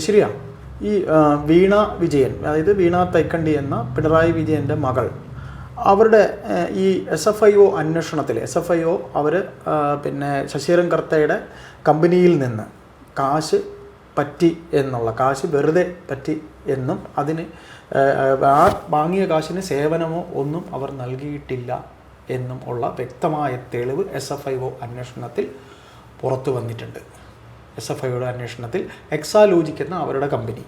ശരിയാണ് ഈ വീണ വിജയൻ അതായത് വീണ തൈക്കണ്ടി എന്ന പിണറായി വിജയന്റെ മകൾ അവരുടെ ഈ എസ് എഫ് ഐ ഒ അന്വേഷണത്തിൽ എസ് എഫ് ഐ ഒ അവർ പിന്നെ ശശീരൻ കർത്തയുടെ കമ്പനിയിൽ നിന്ന് കാശ് പറ്റി എന്നുള്ള കാശ് വെറുതെ പറ്റി എന്നും അതിന് ആ വാങ്ങിയ കാശിന് സേവനമോ ഒന്നും അവർ നൽകിയിട്ടില്ല എന്നും ഉള്ള വ്യക്തമായ തെളിവ് എസ് എഫ് ഐ ഒ അന്വേഷണത്തിൽ പുറത്തു വന്നിട്ടുണ്ട്. എസ് എഫ് ഐയുടെ അന്വേഷണത്തിൽ എക്സാലോജിക് എന്ന അവരുടെ കമ്പനി.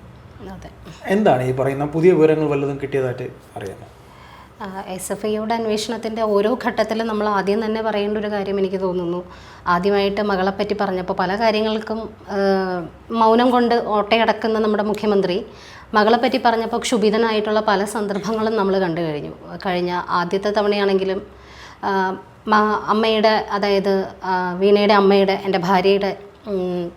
എന്താണ് ഈ പറയുന്ന പുതിയ വിവരങ്ങൾ വല്ലതും കിട്ടിയതായിട്ട് അറിയാമോ? എസ് എഫ് ഐയുടെ അന്വേഷണത്തിന്റെ ഓരോ ഘട്ടത്തിലും നമ്മൾ ആദ്യം തന്നെ പറയേണ്ട ഒരു കാര്യം എനിക്ക് തോന്നുന്നു. ആദ്യമായിട്ട് മകളെപ്പറ്റി പറഞ്ഞപ്പോൾ പല കാര്യങ്ങൾക്കും മൗനം കൊണ്ട് ഓട്ടയടക്കുന്ന നമ്മുടെ മുഖ്യമന്ത്രി മകളെപ്പറ്റി പറഞ്ഞപ്പോൾ ക്ഷുഭിതനായിട്ടുള്ള പല സന്ദർഭങ്ങളും നമ്മൾ കണ്ടു കഴിഞ്ഞു. കഴിഞ്ഞ ആദ്യത്തെ തവണയാണെങ്കിലും അമ്മയുടെ അതായത് വീണയുടെ അമ്മയുടെ എന്റെ ഭാര്യയുടെ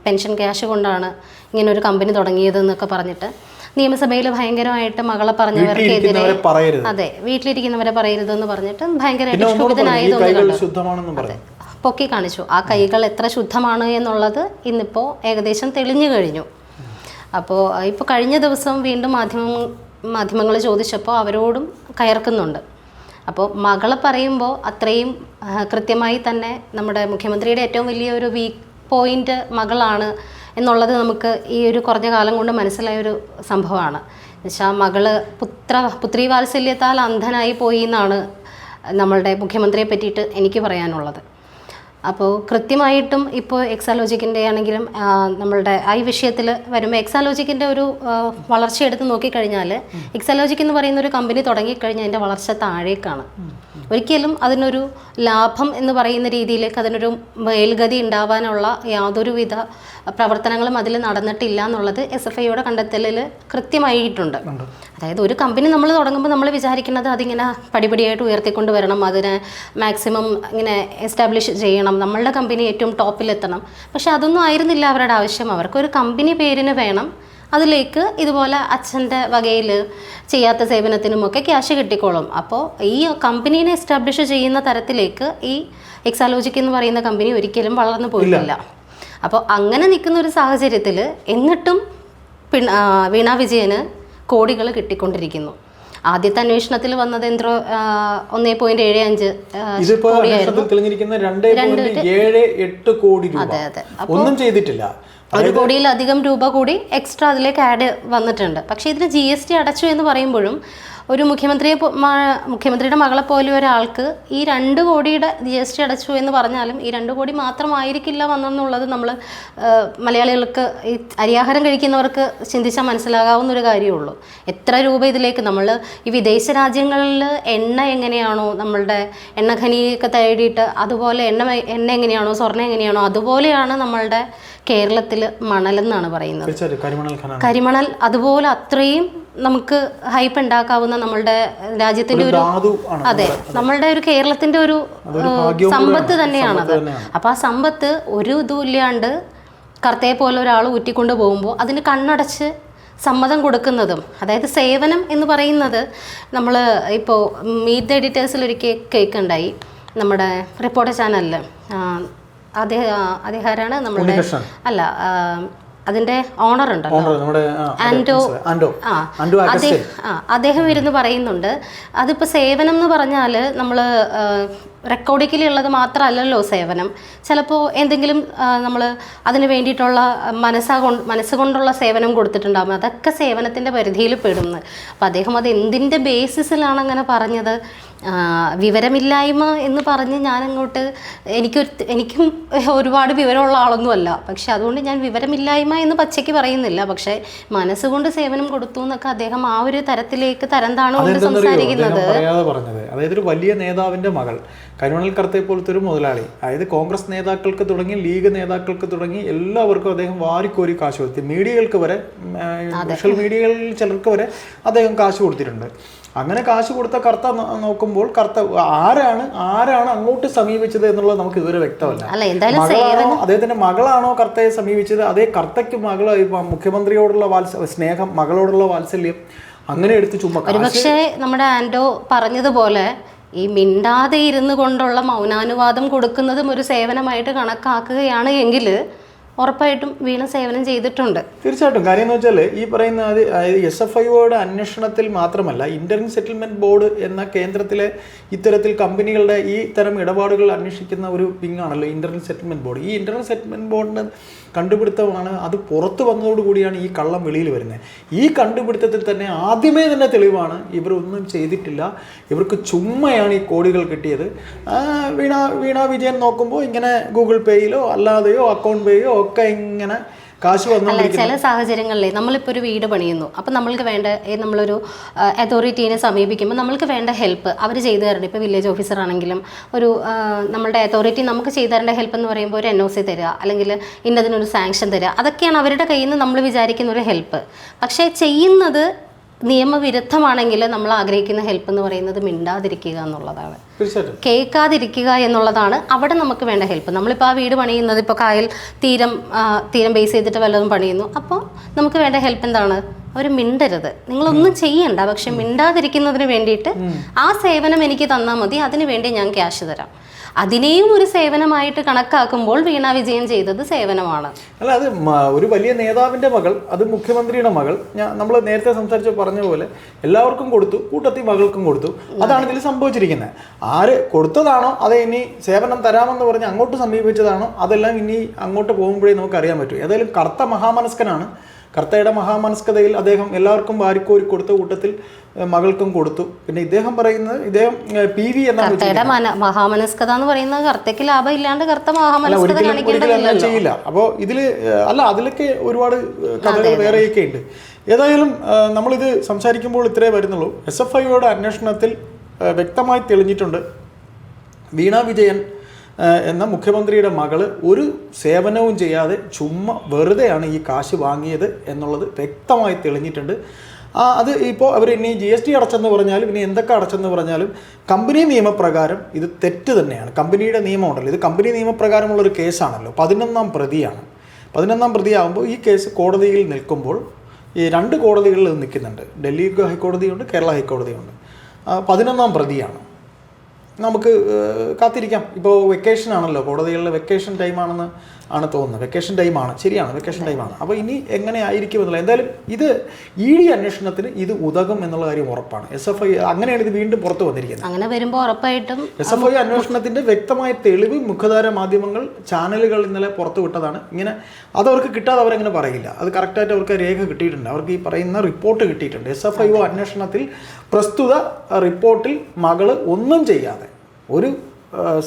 പെൻഷൻ ക്യാഷ് കൊണ്ടാണ് ഇങ്ങനെ ഒരു കമ്പനി തുടങ്ങിയതെന്നൊക്കെ പറഞ്ഞിട്ട് നിയമസഭയിൽ ഭയങ്കരമായിട്ട് മകളെ പറഞ്ഞവർക്കെതിരെ വീട്ടിലിരിക്കുന്നവരെ പറയരുത്. അതെ വീട്ടിലിരിക്കുന്നവരെ പറയരുതെന്ന് പറഞ്ഞിട്ട് ഭയങ്കരമായിട്ട് തോന്നുന്നുണ്ട് പൊക്കി കാണിച്ചു. ആ കൈകൾ എത്ര ശുദ്ധമാണ് എന്നുള്ളത് ഇന്നിപ്പോൾ ഏകദേശം തെളിഞ്ഞു കഴിഞ്ഞു. അപ്പോൾ ഇപ്പോൾ കഴിഞ്ഞ ദിവസം വീണ്ടും മാധ്യമം മാധ്യമങ്ങൾ ചോദിച്ചപ്പോൾ അവരോടും കയർക്കുന്നുണ്ട്. അപ്പോൾ മകളെ പറയുമ്പോൾ അത്രയും കൃത്യമായി തന്നെ നമ്മുടെ മുഖ്യമന്ത്രിയുടെ ഏറ്റവും വലിയ ഒരു വീക്ക് പോയിന്റ് മകളാണ് എന്നുള്ളത് നമുക്ക് ഈ ഒരു കുറഞ്ഞ കാലം കൊണ്ട് മനസ്സിലായ ഒരു സംഭവമാണ്. എന്നുവെച്ചാൽ മകൾ പുത്ര പുത്രി വാത്സല്യത്താൽ അന്ധനായി പോയി എന്നാണ് നമ്മളുടെ മുഖ്യമന്ത്രിയെ പറ്റിയിട്ട് എനിക്ക് പറയാനുള്ളത്. അപ്പോൾ കൃത്യമായിട്ടും ഇപ്പോൾ എക്സാലോജിക്കിന്റെ ആണെങ്കിലും നമ്മളുടെ ഈ വിഷയത്തിൽ വരുമ്പോൾ എക്സാലോജിക്കിന്റെ ഒരു വളർച്ച എടുത്ത് നോക്കിക്കഴിഞ്ഞാൽ എക്സാലോജിക് എന്ന് പറയുന്ന ഒരു കമ്പനി തുടങ്ങിക്കഴിഞ്ഞാൽ അതിന്റെ വളർച്ച താഴേക്കാണ്. ഒരിക്കലും അതിനൊരു ലാഭം എന്ന് പറയുന്ന രീതിയിലേക്ക് അതിനൊരു മേൽഗതി ഉണ്ടാവാനുള്ള യാതൊരുവിധ പ്രവർത്തനങ്ങളും അതിൽ നടന്നിട്ടില്ല എന്നുള്ളത് എസ് എഫ് ഐയുടെ കണ്ടെത്തലിൽ കൃത്യമായിട്ടുണ്ട്. അതായത് ഒരു കമ്പനി നമ്മൾ തുടങ്ങുമ്പോൾ നമ്മൾ വിചാരിക്കുന്നത് അതിങ്ങനെ പടിപടിയായിട്ട് ഉയർത്തിക്കൊണ്ട് വരണം അതിനെ മാക്സിമം ഇങ്ങനെ എസ്റ്റാബ്ലിഷ് ചെയ്യണം. നമ്മളുടെ കമ്പനി ഏറ്റവും ടോപ്പിൽ എത്തണം. പക്ഷെ അതൊന്നും ആയിരുന്നില്ല അവരുടെ ആവശ്യം. അവർക്കൊരു കമ്പനി പേരിന് വേണം. അതിലേക്ക് ഇതുപോലെ അച്ഛന്റെ വകയിൽ ചെയ്യാത്ത സേവനത്തിനുമൊക്കെ ക്യാഷ് കിട്ടിക്കോളും. അപ്പോൾ ഈ കമ്പനീനെ എസ്റ്റാബ്ലിഷ് ചെയ്യുന്ന തരത്തിലേക്ക് ഈ എക്സാലോജിക് എന്ന് പറയുന്ന കമ്പനി ഒരിക്കലും വളർന്നു പോയിട്ടില്ല. അപ്പോൾ അങ്ങനെ നിൽക്കുന്ന ഒരു സാഹചര്യത്തിൽ എന്നിട്ടും വീണ വിജയന് കോടികൾ കിട്ടിക്കൊണ്ടിരിക്കുന്നു. ആദ്യത്തെ അന്വേഷണത്തിൽ വന്നത് എന്തോ ഒന്നേ പോയിന്റ് ഏഴ് അഞ്ച് ആ, തെളിഞ്ഞിരിക്കുന്ന രണ്ടേ ഏഴ് എട്ട് കോടി രൂപ. അതെ അതെ. ഒന്നും ചെയ്തിട്ടില്ല. ഒരു കോടിയിലധികം രൂപ കൂടി എക്സ്ട്രാ അതിലേക്ക് ആഡ് വന്നിട്ടുണ്ട്. പക്ഷേ ഇതിന് ജി എസ് ടി അടച്ചു എന്ന് പറയുമ്പോഴും ഒരു മുഖ്യമന്ത്രിയെ മുഖ്യമന്ത്രിയുടെ മകളെ പോലെ ഒരാൾക്ക് ഈ രണ്ട് കോടിയുടെ ജി എസ് ടി അടച്ചു എന്ന് പറഞ്ഞാലും ഈ രണ്ട് കോടി മാത്രമായിരിക്കില്ല വന്നെന്നുള്ളത് നമ്മൾ മലയാളികൾക്ക് ഈ അരിയാഹാരം കഴിക്കുന്നവർക്ക് ചിന്തിച്ചാൽ മനസ്സിലാകാവുന്ന ഒരു കാര്യമുള്ളൂ. എത്ര രൂപ ഇതിലേക്ക് നമ്മൾ ഈ വിദേശ രാജ്യങ്ങളിൽ എണ്ണ എങ്ങനെയാണോ നമ്മളുടെ എണ്ണ ഖനിയൊക്കെ തേടിയിട്ട് അതുപോലെ എണ്ണ എണ്ണ എങ്ങനെയാണോ സ്വർണം എങ്ങനെയാണോ അതുപോലെയാണ് നമ്മളുടെ കേരളത്തിൽ മണലെന്നാണ് പറയുന്നത്. കരിമണൽ അതുപോലെ അത്രയും നമുക്ക് ഹൈപ്പ് ഉണ്ടാക്കാവുന്ന നമ്മളുടെ രാജ്യത്തിന്റെ ഒരു അതെ നമ്മളുടെ ഒരു കേരളത്തിന്റെ ഒരു സമ്പത്ത് തന്നെയാണത് അപ്പൊ ആ സമ്പത്ത് ഒരു ഇതും ഇല്ലാണ്ട് കർത്തയെ പോലെ ഒരാൾ ഊറ്റിക്കൊണ്ട് പോകുമ്പോൾ അതിന് കണ്ണടച്ച് സമ്മതം കൊടുക്കുന്നതും അതായത് സേവനം എന്ന് പറയുന്നത് നമ്മൾ ഇപ്പോൾ മീറ്റ് ദ എഡിറ്റേഴ്സിൽ ഒരിക്കൽ കേൾക്കുണ്ടായി നമ്മുടെ റിപ്പോർട്ടർ ചാനലിൽ അദ്ദേഹം അദ്ദേഹാരാണ് നമ്മുടെ അല്ല അതിന്റെ ഓണർ ഉണ്ടല്ലോ. ആൻഡോ അദ്ദേഹം ഇരുന്ന് പറയുന്നുണ്ട്. അതിപ്പോ സേവനം എന്ന് പറഞ്ഞാൽ നമ്മൾ റെക്കോർഡിക്കലുള്ളത് മാത്രമല്ലല്ലോ സേവനം. ചിലപ്പോൾ എന്തെങ്കിലും നമ്മൾ അതിന് വേണ്ടിയിട്ടുള്ള മനസ്സാ കൊണ്ട് മനസ്സുകൊണ്ടുള്ള സേവനം കൊടുത്തിട്ടുണ്ടാകും അതൊക്കെ സേവനത്തിന്റെ പരിധിയിൽ പെടുന്നു അപ്പം അദ്ദേഹം അത് എന്തിന്റെ ബേസിസിലാണ് അങ്ങനെ പറഞ്ഞത്? വിവരമില്ലായ്മ എന്ന് പറഞ്ഞ് ഞാനങ്ങോട്ട് എനിക്ക് എനിക്കും ഒരുപാട് വിവരമുള്ള ആളൊന്നുമല്ല. പക്ഷെ അതുകൊണ്ട് ഞാൻ വിവരമില്ലായ്മ എന്ന് പച്ചയ്ക്ക് പറയുന്നില്ല. പക്ഷേ മനസ്സുകൊണ്ട് സേവനം കൊടുത്തു എന്നൊക്കെ അദ്ദേഹം ആ ഒരു തരത്തിലേക്ക് തരം താണുകൊണ്ട് സംസാരിക്കുന്നത്. അതായത് ഒരു വലിയ നേതാവിന്റെ മകൾ. കരുണൽ കർത്തയെ പോലത്തെ ഒരു മുതലാളി. അതായത് കോൺഗ്രസ് നേതാക്കൾക്ക് തുടങ്ങി ലീഗ് നേതാക്കൾക്ക് തുടങ്ങി എല്ലാവർക്കും അദ്ദേഹം വാരിക്കോരി കാശ് കൊടുത്തി. മീഡിയകൾക്ക് വരെ സോഷ്യൽ മീഡിയകളിൽ ചിലർക്ക് വരെ അദ്ദേഹം കാശ് കൊടുത്തിട്ടുണ്ട്. അങ്ങനെ കാശ് കൊടുത്ത കർത്ത നോക്കുമ്പോൾ കർത്ത ആരാണ് ആരാണ് അങ്ങോട്ട് സമീപിച്ചത് എന്നുള്ളത് നമുക്ക് ഇതുവരെ വ്യക്തമല്ല. മകളാണോ അദ്ദേഹത്തിന്റെ മകളാണോ കർത്തയെ സമീപിച്ചത്? അതേ കർത്തയ്ക്ക് മകൾ ഇപ്പൊ മുഖ്യമന്ത്രിയോടുള്ള വാത്സ സ്നേഹം മകളോടുള്ള വാത്സല്യം അങ്ങനെ എടുത്ത് ചുമ്മാ പക്ഷേ ഒരുപക്ഷെ നമ്മുടെ ആൻഡോ പറഞ്ഞതുപോലെ ഈ മിണ്ടാതെ ഇരുന്നു കൊണ്ടുള്ള മൗനാനുവാദം കൊടുക്കുന്നതും ഒരു സേവനമായിട്ട് കണക്കാക്കുകയാണ് എങ്കിൽ ഉറപ്പായിട്ടും വീണ സേവനം ചെയ്തിട്ടുണ്ട്. തീർച്ചയായിട്ടും. കാര്യം എന്ന് വെച്ചാൽ ഈ പറയുന്ന എസ് എഫ് ഐയുടെ അന്വേഷണത്തിൽ മാത്രമല്ല ഇന്ത്യൻ സെറ്റിൽമെന്റ് ബോർഡ് എന്ന കേന്ദ്രത്തിലെ ഇത്തരത്തിൽ കമ്പനികളുടെ ഈ തരം ഇടപാടുകൾ അന്വേഷിക്കുന്ന ഒരു വിങ്ങാണല്ലോ ഇന്റർണൽ സെറ്റിൽമെന്റ് ബോർഡ് ഈ ഇന്റർണൽ സെറ്റിൽമെന്റ് ബോർഡിന്റെ കണ്ടുപിടുത്തമാണ്. അത് പുറത്തു വന്നതോടുകൂടിയാണ് ഈ കള്ളം വെളിയിൽ വരുന്നത്. ഈ കണ്ടുപിടുത്തത്തിൽ തന്നെ ആദ്യമേ തന്നെ തെളിവാണ് ഇവരൊന്നും ചെയ്തിട്ടില്ല. ഇവർക്ക് ചുമ്മയാണ് ഈ കോടികൾ കിട്ടിയത്. വീണ വീണ വിജയൻ നോക്കുമ്പോൾ ഇങ്ങനെ ഗൂഗിൾ പേയിലോ അല്ലാതെയോ അക്കൗണ്ട് പേയോ ഒക്കെ ഇങ്ങനെ കാശ് അല്ല ചില സാഹചര്യങ്ങളിൽ നമ്മളിപ്പോൾ ഒരു വീട് പണിയുന്നു. അപ്പം നമ്മൾക്ക് വേണ്ട നമ്മളൊരു അതോറിറ്റീനെ സമീപിക്കുമ്പോൾ നമ്മൾക്ക് വേണ്ട ഹെൽപ്പ് അവർ ചെയ്തു തരണം ഇപ്പോൾ വില്ലേജ് ഓഫീസർ ആണെങ്കിലും ഒരു നമ്മുടെ നമ്മളുടെ അതോറിറ്റി നമുക്ക് ചെയ്തു തരേണ്ട ഹെൽപ്പ് എന്ന് പറയുമ്പോൾ ഒരു എൻ ഒ സി തരിക അല്ലെങ്കിൽ ഇന്നതിനൊരു സാങ്ഷൻ തരിക അതൊക്കെയാണ് അവരുടെ കയ്യിൽ നിന്ന് നമ്മൾ വിചാരിക്കുന്ന ഒരു ഹെൽപ്പ് പക്ഷേ ചെയ്യുന്നത് നിയമവിരുദ്ധമാണെങ്കിൽ നമ്മൾ ആഗ്രഹിക്കുന്ന ഹെൽപ്പ് എന്ന് പറയുന്നത് മിണ്ടാതിരിക്കുക എന്നുള്ളതാണ്. കേൾക്കാതിരിക്കുക എന്നുള്ളതാണ് അവിടെ നമുക്ക് വേണ്ട ഹെൽപ്പ് നമ്മളിപ്പോൾ ആ വീട് പണിയുന്നത് ഇപ്പോൾ കായൽ തീരം തീരം ബേസ് ചെയ്തിട്ട് വല്ലതും പണിയുന്നു. അപ്പോൾ നമുക്ക് വേണ്ട ഹെൽപ്പ് എന്താണ്? അവർ മിണ്ടരുത്. നിങ്ങളൊന്നും ചെയ്യണ്ട. പക്ഷെ മിണ്ടാതിരിക്കുന്നതിന് വേണ്ടിയിട്ട് ആ സേവനം എനിക്ക് തന്നാൽ മതി. അതിനു വേണ്ടി ഞാൻ ക്യാഷ് തരാം. അതിനെയും ഒരു സേവനമായിട്ട് കണക്കാക്കുമ്പോൾ വീണ വിജയൻ ചെയ്തത് സേവനമാണ്. അല്ല അത് ഒരു വലിയ നേതാവിന്റെ മകൾ അത് മുഖ്യമന്ത്രിയുടെ മകൾ നമ്മൾ നേരത്തെ സംസാരിച്ച് പറഞ്ഞ പോലെ എല്ലാവർക്കും കൊടുത്തു കൂട്ടത്തി മകൾക്കും കൊടുത്തു. അതാണ് ഇതിൽ സംഭവിച്ചിരിക്കുന്നത്. ആര് കൊടുത്തതാണോ അത് ഇനി സേവനം തരാമെന്ന് പറഞ്ഞ് അങ്ങോട്ട് സമീപിച്ചതാണോ അതെല്ലാം ഇനി അങ്ങോട്ട് പോകുമ്പോഴേ നമുക്ക് അറിയാൻ പറ്റൂ. ഏതായാലും കറുത്ത മഹാമനസ്കനാണ് കർത്തയുടെ മഹാമനസ്കതയിൽ അദ്ദേഹം എല്ലാവർക്കും വാരിക്കോരി കൊടുത്ത കൂട്ടത്തിൽ മകൾക്കും കൊടുത്തു. പിന്നെ ഇദ്ദേഹം പറയുന്നത് ഇദ്ദേഹം പി വി എന്ന മഹാമനസ്കത എന്ന് പറയുന്നത് കർത്തയ്ക്ക് ലാഭം ഇല്ലാണ്ട് കർത്ത മഹാമനസ്കത ചെയ്യില്ല. അപ്പോൾ ഇതിൽ അല്ല അതിലൊക്കെ ഒരുപാട് കഥകൾ വേറെയൊക്കെ ഉണ്ട്. ഏതായാലും നമ്മളിത് സംസാരിക്കുമ്പോൾ ഇത്രേ വരുന്നുള്ളൂ. എസ് എഫ് ഐയുടെ അന്വേഷണത്തിൽ വ്യക്തമായി തെളിഞ്ഞിട്ടുണ്ട്. വീണ വിജയൻ എന്ന മുഖ്യമന്ത്രിയുടെ മകൾ ഒരു സേവനവും ചെയ്യാതെ ചുമ്മാ വെറുതെയാണ് ഈ കാശ് വാങ്ങിയത് എന്നുള്ളത് വ്യക്തമായി തെളിഞ്ഞിട്ടുണ്ട്. അത് ഇപ്പോൾ അവർ ഇനി ജി എസ് ടി അടച്ചെന്ന് പറഞ്ഞാലും ഇനി എന്തൊക്കെ അടച്ചെന്ന് പറഞ്ഞാലും കമ്പനി നിയമപ്രകാരം ഇത് തെറ്റ് തന്നെയാണ്. കമ്പനിയുടെ നിയമമുണ്ടല്ലോ. ഇത് കമ്പനി നിയമപ്രകാരമുള്ള ഒരു കേസാണല്ലോ. പതിനൊന്നാം പ്രതിയാണ്. പതിനൊന്നാം പ്രതിയാകുമ്പോൾ ഈ കേസ് കോടതിയിൽ നിൽക്കുമ്പോൾ ഈ രണ്ട് കോടതികളിൽ നിൽക്കുന്നുണ്ട്. ഡൽഹി ഹൈക്കോടതിയുണ്ട് കേരള ഹൈക്കോടതിയുണ്ട്. പതിനൊന്നാം പ്രതിയാണ്. നമുക്ക് കാത്തിരിക്കാം. ഇപ്പോൾ വെക്കേഷൻ ആണല്ലോ. കോടതികളിലെ വെക്കേഷൻ ടൈമാണെന്ന് ആണ് തോന്നുന്നത്. വെക്കേഷൻ ടൈമാണ് ശരിയാണ്. വെക്കേഷൻ ടൈമാണ് അപ്പോൾ ഇനി എങ്ങനെ ആയിരിക്കും എന്നുള്ള എന്തായാലും ഇത് ഇ ഡി അന്വേഷണത്തിന് ഇത് ഉതകും എന്നുള്ള കാര്യം ഉറപ്പാണ്. എസ് എഫ് ഐ അങ്ങനെയാണ് ഇത് വീണ്ടും പുറത്തു വന്നിരിക്കുന്നത്. അങ്ങനെ വരുമ്പോൾ ഉറപ്പായിട്ടും എസ് എഫ് ഐ അന്വേഷണത്തിന്റെ വ്യക്തമായ തെളിവ് മുഖധാര മാധ്യമങ്ങൾ ചാനലുകൾ ഇന്നലെ പുറത്തു വിട്ടതാണ്. ഇങ്ങനെ അതവർക്ക് കിട്ടാതെ അവരങ്ങനെ പറയില്ല. അത് കറക്റ്റായിട്ട് അവർക്ക് രേഖ കിട്ടിയിട്ടുണ്ട്. അവർക്ക് ഈ പറയുന്ന റിപ്പോർട്ട് കിട്ടിയിട്ടുണ്ട്. എസ് എഫ് ഐ ഒ അന്വേഷണത്തിൽ പ്രസ്തുത റിപ്പോർട്ടിൽ മകൾ ഒന്നും ചെയ്യാതെ ഒരു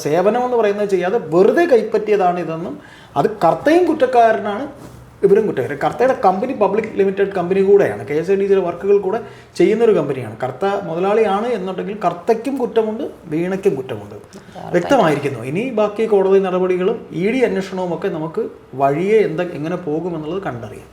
സേവനമെന്ന് പറയുന്നത് ചെയ്യാതെ വെറുതെ കൈപ്പറ്റിയതാണ് ഇതെന്നും അത് കർത്തയും കുറ്റക്കാരനാണ് ഇവരും കുറ്റക്കാരൻ കർത്തയുടെ കമ്പനി പബ്ലിക് ലിമിറ്റഡ് കമ്പനി കൂടെയാണ് കെ എസ് ഐ ഡി സിയുടെ വർക്കുകൾ കൂടെ ചെയ്യുന്നൊരു കമ്പനിയാണ്. കർത്ത മുതലാളിയാണ് എന്നുണ്ടെങ്കിൽ കർത്തയ്ക്കും കുറ്റമുണ്ട് വീണയ്ക്കും കുറ്റമുണ്ട്. വ്യക്തമായിരിക്കുന്നു. ഇനി ബാക്കി കോടതി നടപടികളും ഇ ഡി അന്വേഷണവും ഒക്കെ നമുക്ക് വഴിയെ എന്താ എങ്ങനെ പോകുമെന്നുള്ളത് കണ്ടറിയാം.